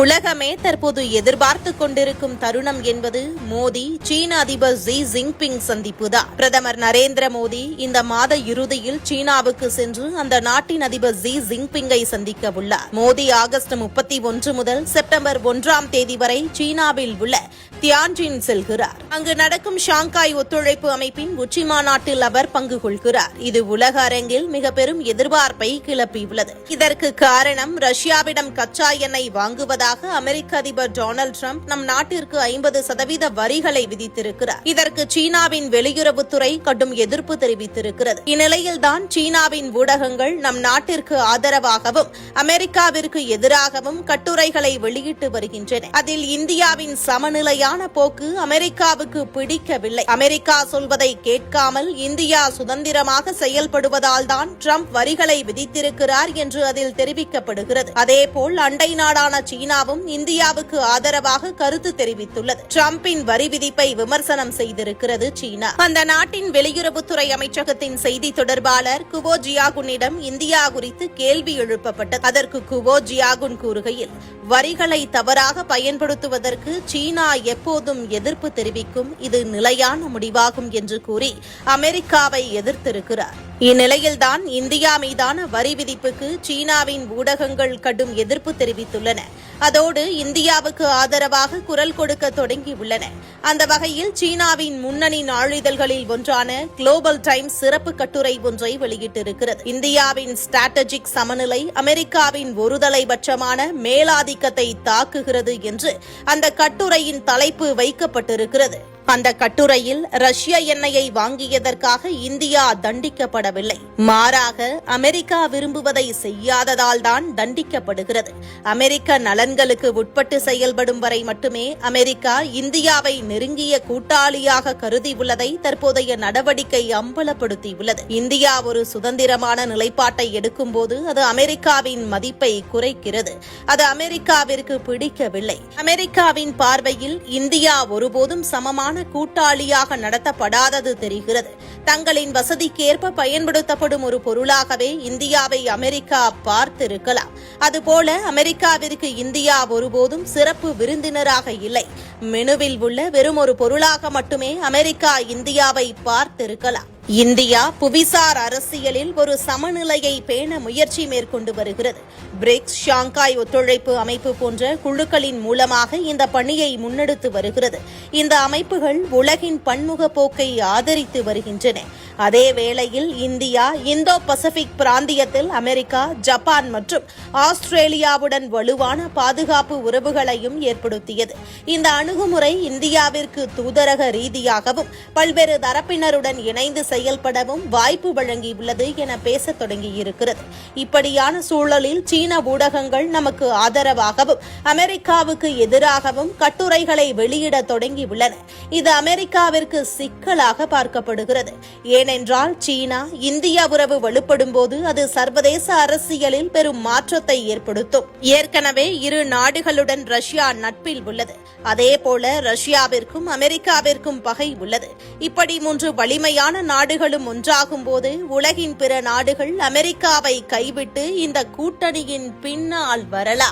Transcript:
உலகமே தற்போது எதிர்பார்த்து கொண்டிருக்கும் தருணம் என்பது மோடி சீன அதிபர் ஜி ஜின்பிங் சந்திப்புதான். பிரதமர் நரேந்திர மோடி இந்த மாத இறுதியில் சீனாவுக்கு சென்று அந்த நாட்டின் அதிபர் ஜி ஜின்பிங்கை சந்திக்க உள்ளார். மோடி ஆகஸ்ட் முப்பத்தி ஒன்று முதல் செப்டம்பர் ஒன்றாம் தேதி வரை சீனாவில் உள்ள தியான்ஜின் செல்கிறார். அங்கு நடக்கும் ஷாங்காய் ஒத்துழைப்பு அமைப்பின் உச்சி மாநாட்டில் அவர் பங்கு கொள்கிறார். இது உலக அரங்கில் மிக பெரும் எதிர்பார்ப்பை கிளப்பியுள்ளது. இதற்கு காரணம் ரஷ்யாவிடம் கச்சா எண்ணெய் வாங்குவது வாங்குவதாக அமெரிக்க அதிபர் டொனால்டு டிரம்ப் நம் நாட்டிற்கு ஐம்பது சதவீத வரிகளை விதித்திருக்கிறார். இதற்கு சீனாவின் வெளியுறவுத்துறை கடும் எதிர்ப்பு தெரிவித்திருக்கிறது. இந்நிலையில்தான் சீனாவின் ஊடகங்கள் நம் நாட்டிற்கு ஆதரவாகவும் அமெரிக்காவிற்கு எதிராகவும் கட்டுரைகளை வெளியிட்டு வருகின்றன. அதில் இந்தியாவின் சமநிலையான போக்கு அமெரிக்காவுக்கு பிடிக்கவில்லை. அமெரிக்கா சொல்வதை கேட்காமல் இந்தியா சுதந்திரமாக செயல்படுவதால் தான் ட்ரம்ப் வரிகளை விதித்திருக்கிறார் என்று அதில் தெரிவிக்கப்படுகிறது. அதேபோல் அண்டை நாடான சீனா சீனாவும் இந்தியாவுக்கு ஆதரவாக கருத்து தெரிவித்துள்ளது. டிரம்பின் வரி விதிப்பை விமர்சனம் செய்திருக்கிறது சீனா. அந்த நாட்டின் வெளியுறவுத்துறை அமைச்சகத்தின் செய்தி தொடர்பாளர் குவோ ஜியாகுனிடம் இந்தியா குறித்து கேள்வி எழுப்பப்பட்டது. அதற்கு குவோ ஜியாகுன் கூறுகையில் வரிகளை தவறாக பயன்படுத்துவதற்கு சீனா எப்போதும் எதிர்ப்பு தெரிவிக்கும் இது நிலையான முடிவாகும் என்று கூறி அமெரிக்காவை எதிர்த்திருக்கிறார். இந்நிலையில்தான் இந்தியா மீதான வரி விதிப்புக்கு சீனாவின் ஊடகங்கள் கடும் எதிர்ப்பு தெரிவித்துள்ளன. அதோடு இந்தியாவுக்கு ஆதரவாக குரல் கொடுக்க தொடங்கியுள்ளன. அந்த வகையில் சீனாவின் முன்னணி நாளிதழ்களில் ஒன்றான குளோபல் டைம்ஸ் சிறப்பு கட்டுரை ஒன்றை வெளியிட்டிருக்கிறது. இந்தியாவின் ஸ்ட்ராட்டஜிக் சமநிலை அமெரிக்காவின் ஒருதலைபட்சமான மேலாதிக்கத்தை தாக்குகிறது என்று அந்த கட்டுரையின் தலைப்பு வைக்கப்பட்டிருக்கிறது. அந்த கட்டுரையில் ரஷ்ய எண்ணெயை வாங்கியதற்காக இந்தியா தண்டிக்கப்படவில்லை. மாறாக அமெரிக்கா விரும்புவதை செய்யாததால் தான் தண்டிக்கப்படுகிறது. அமெரிக்க நலன்களுக்கு உட்பட்டு செயல்படும் வரை மட்டுமே அமெரிக்கா இந்தியாவை நெருங்கிய கூட்டாளியாக கருதியுள்ளதை தற்போதைய நடவடிக்கை அம்பலப்படுத்தியுள்ளது. இந்தியா ஒரு சுதந்திரமான நிலைப்பாட்டை எடுக்கும்போது அது அமெரிக்காவின் மதிப்பை குறைக்கிறது. அது அமெரிக்காவிற்கு பிடிக்கவில்லை. அமெரிக்காவின் பார்வையில் இந்தியா ஒருபோதும் சமமான கூட்டாளியாக நடத்தப்படாதது தெரிகிறது. தங்களின் வசதிக்கேற்ப பயன்படுத்தப்படும் ஒரு பொருளாகவே இந்தியாவை அமெரிக்கா பார்த்திருக்கலாம். அதுபோல அமெரிக்காவிற்கு இந்தியா ஒருபோதும் சிறப்பு விருந்தினராக இல்லை. மெனுவில் உள்ள வெறும் ஒரு பொருளாக மட்டுமே அமெரிக்கா இந்தியாவை பார்த்திருக்கலாம். இந்தியா புவிசார் அரசியலில் ஒரு சமநிலையை பேண முயற்சி மேற்கொண்டு வருகிறது. பிரிக்ஸ் ஷாங்காய் ஒத்துழைப்பு அமைப்பு போன்ற குழுக்களின் மூலமாக இந்த பணியை முன்னெடுத்து வருகிறது. இந்த அமைப்புகள் உலகின் பன்முக போக்கை ஆதரித்து வருகின்றன. அதே வேளையில் இந்தியா இந்தோ பசிபிக் பிராந்தியத்தில் அமெரிக்கா ஜப்பான் மற்றும் ஆஸ்திரேலியாவுடன் வலுவான பாதுகாப்பு உறவுகளையும் ஏற்படுத்தியது. இந்த அணுகுமுறை இந்தியாவிற்கு தூதரக ரீதியாகவும் பல்வேறு தரப்பினருடன் இணைந்து செயல்படவும் வாய்ப்பு வழங்கியுள்ளது என பேசத் தொடங்கியிருக்கிறது. இப்படியான சூழலில் சீன ஊடகங்கள் நமக்கு ஆதரவாகவும் அமெரிக்காவுக்கு எதிராகவும் கட்டுரைகளை வெளியிட தொடங்கியுள்ளன. இது அமெரிக்காவிற்கு சிக்கலாக பார்க்கப்படுகிறது. ஏனென்றால் சீனா இந்திய உறவு வலுப்படும் போது அது சர்வதேச அரசியலில் பெரும் மாற்றத்தை ஏற்படுத்தும். ஏற்கனவே இரு நாடுகளுடன் ரஷ்யா நட்பில் உள்ளது. அதேபோல ரஷ்யாவிற்கும் அமெரிக்காவிற்கும் பகை உள்ளது. இப்படி மூன்று வலிமையான நாடுகளும் ஒன்றாகும் போது உலகின் பிற நாடுகள் அமெரிக்காவை கைவிட்டு இந்த கூட்டணியின் பின்னால் வரலாம்.